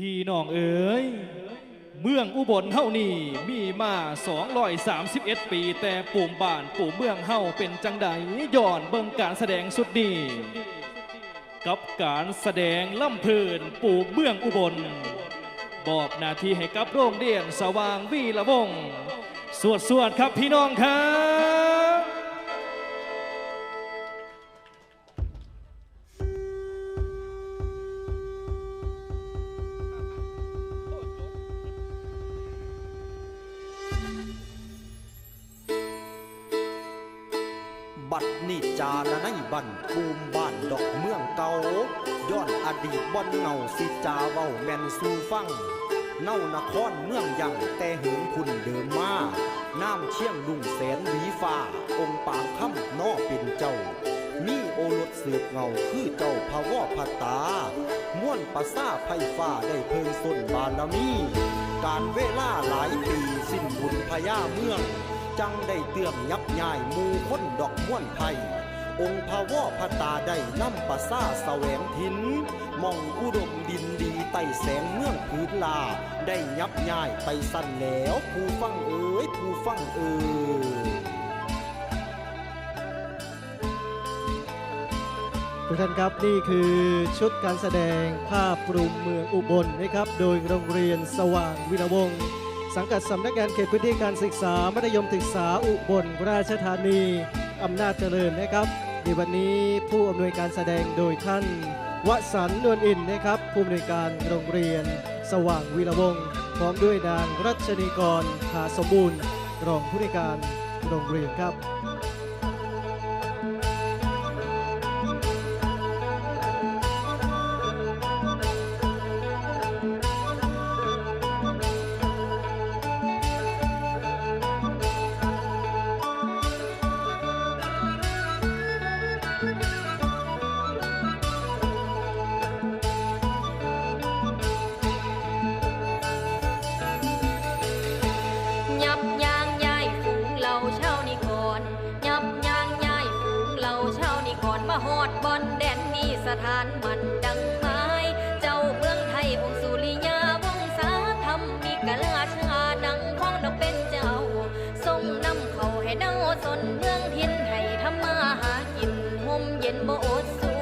พี่น้องเอ๋ยเมืองอุบลเฮานี่มีมา231 ปี แต่ปุ่มบ้านปู่เมืองเฮาเป็นจังใดย้อนเบิ่งการแสดงสุดนี้กับการแสดงล่ำเพลินปู่เมืองอุบลบอกนาทีให้กับโรงเรียนสว่างวีละวงสวดสวดครับพี่น้องครับ บัดจาละในบันภูมิบ้านดอกเมืองเก่าย้อนอดีตบนเงาสิจาเว้าแม่นสู่ฟัง เน่านครเมืองยังแต่เหินคุณเดิมมาน้ำเชี่ยงลุงแสนหวีฟ้า องค์ปางค่ำนอเป็นเจ้า มีโอรสเสือกเงาคือเจ้าพะวอพตา ม่วนประซาไพฟ้าได้เพิ่งส้นบารมี การเวลาหลายปีสิ้นบุญพญาเมือง จังได้เตื่อมยับย่ายมูค้นดอกม่วนไทยองค์พระวอพระตาได้นำประซาแสวงทินมองอุดมดินดีไต่แสงเมืองพื้นลา ได้ยับย่ายไปสั้นแล้วผู้ฟังเอ๋ยผู้ฟังเอ๋ยทุกท่านครับนี่คือชุดการแสดงภาพปรุงเมืองอุบลนะครับ โดยโรงเรียนสว่างวิรวงศ์ สังกัดสำนักงานเขตพื้นที่การศึกษามัธยมศึกษาอุบลราชธานีอำนาจเจริญนะครับในวันนี้ผู้อำนวยการแสดงโดยท่านวสันต์นวลอินนะครับ ผู้อำนวยการโรงเรียน สว่างวิรวงศ์พร้อมด้วยนางรัชนีกรผาสมบูรณ์ รองผู้อำนวยการโรงเรียนครับ ถานมันดังไม้เจ้าเมืองไทยองค์สุริยาวงศาธรรมมีกะลาชาดังพ้องดอกเป็นเจ้า ทรงนำเขาให้เดาสนเมืองทินให้ทำมาหากินห่มเย็นบ่อดสู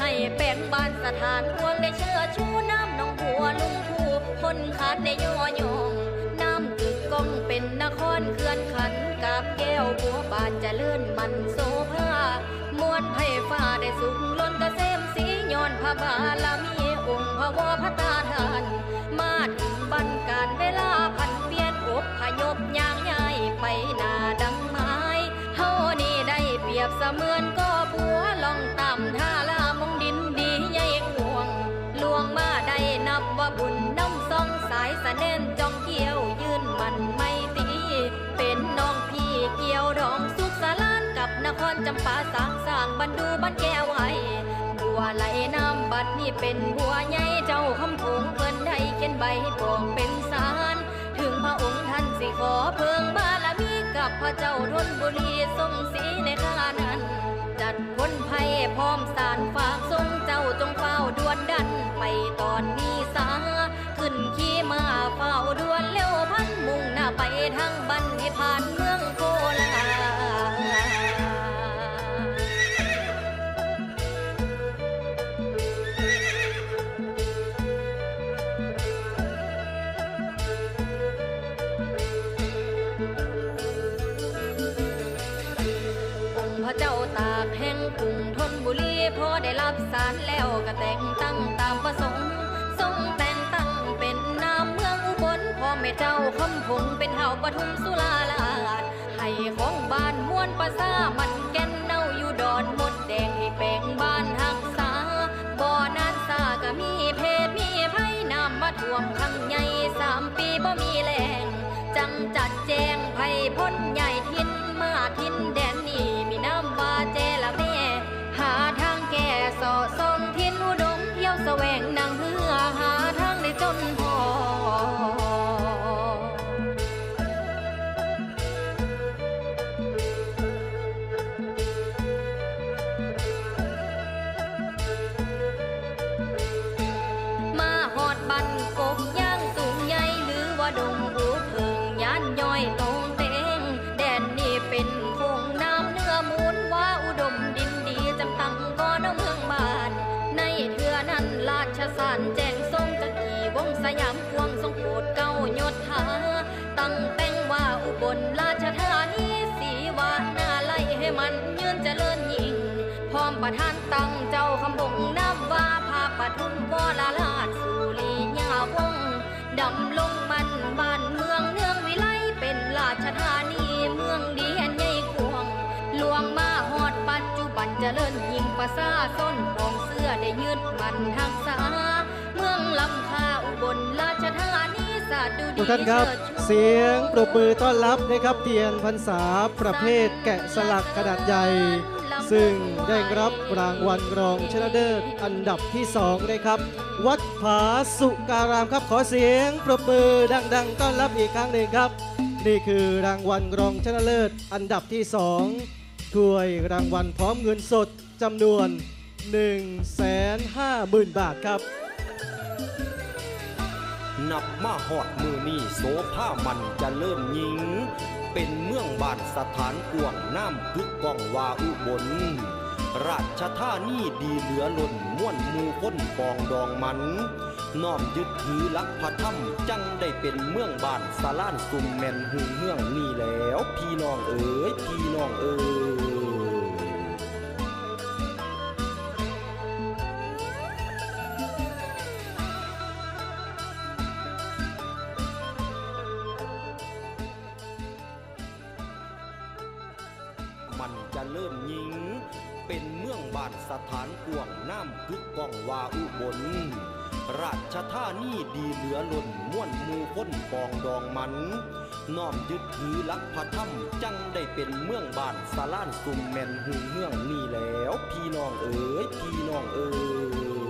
ให้เป็นบ้านสถานพวงได้เชื่อชูน้ำหนองบัวลุงผูคนขาดได้ย่อยองน้ำตึกกองเป็นนครเขื่อนขันกับแก้วบัวบานจะเลื่อนมันโซภามวลไผ่ฟ้าได้สุขล้นกระเซ ย้อนพระบาลามีองค์พระวพระตาทาน มาถึงบันการเวลาพันเปลี่ยนอบพยพย่างย้ายไปนาดังไม้เฮานี่ได้เปรียบเสมือนก็ผัวลองตามท่าลามงดินดีใหญ่ห่วงลวงมาได้นับว่าบุญน้ำซองสายสะเน่นจองเกี่ยวยืนมันไม่ตีเป็นน้องพี่เกี่ยวดองสุขสารานกับนครจำปาสร้างสร้างบรรดูบันแก้วไว้ ไหลน้ำบัดนี่เป็นบัวใหญ่เจ้าคำผงเพิ่นได้เขียนใบบอกเป็นสารถึงพระองค์ท่านสิขอเพิ่งบารมีกับพระเจ้าทนบุรีทรงศรีในข้านั้น จัดคนภัยพร้อมสารฝากทรงเจ้าจงเฝ้าด่วนดันไปตอนนี้สาขึ้นขี่มาเฝ้าด่วนเร็วพันมุ่งหน้าไปทาง เจ้าตากแห่งกรุงธนบุรีพอได้รับสารแล้วก็แต่งตั้งตามประสงค์ทรงแต่งตั้งเป็นนามเมืองอุบลพ่อแม่เจ้าคำพงเป็นเฮาปทุมสุลาลาดให้ของบ้านม้วนประสามันแก่นเน่าอยู่ดอนมดแดงให้แปลงบ้านหักษาบ่อนานซาก็มีเพศมีไผ่น้ำมาท่วมขังใหญ่สามปีบ่มีแรงจังจัดแจงไผ่พ้น ประธานตั้งเจ้าคำบงนับว่าภาคปทุมวรลาชสุริยาวงดำลงมันบ้านเมืองเนืองวิไลเป็นราชธานีเมืองเดียนใหญ่กวงหลวงมาฮอดปัจจุบันเจริญยิ่งประสาส้นของเสื้อได้ยืดมันทักษาเมืองลำคาอุบลราชธานีสาดุดีทุกท่านครับเชิดเสียงปรบมือต้อนรับนะครับเทียนพรรษาประเภทแกะสลักขนาดใหญ่ ซึ่งได้รับรางวัลรองชนะเลิศอันดับที่สองนะครับ วัดผาสุการามครับขอเสียงปรบมือดังๆ ต้อนรับอีกครั้งหนึ่งครับ นี่คือรางวัลรองชนะเลิศอันดับที่สองถ้วยรางวัลพร้อมเงินสดจำนวน 150,000 บาทครับนับมาหอดมือนี่โสภามันจะเลิ่นยิง เป็นเมืองบ้านสถานกวงน้ำกึกกองวาอุบล ราชธานีดีเหลือล้นม่วนมูพ้นปองดองมันน้อมยึดถือลักพระธรรมจังได้เป็นเมืองบ้านสาล้านซุมแมนหูเมืองนี่แล้ว พี่น้องเอ๋ยพี่น้องเอ๋ย จะเริ่มยิง เป็นเมืองบ้านสถานกวงน้ำกึกกองวาอุบล ราชท่านีดีเหลือล้นม่วนมูพ้นปองดองมันน้อมยึดถือลักพระธรรมจังได้เป็นเมืองบ้านสาล้านซุมแมนหึงเมืองนี่แล้ว พี่น้องเอ๋ยพี่น้องเอ๋ย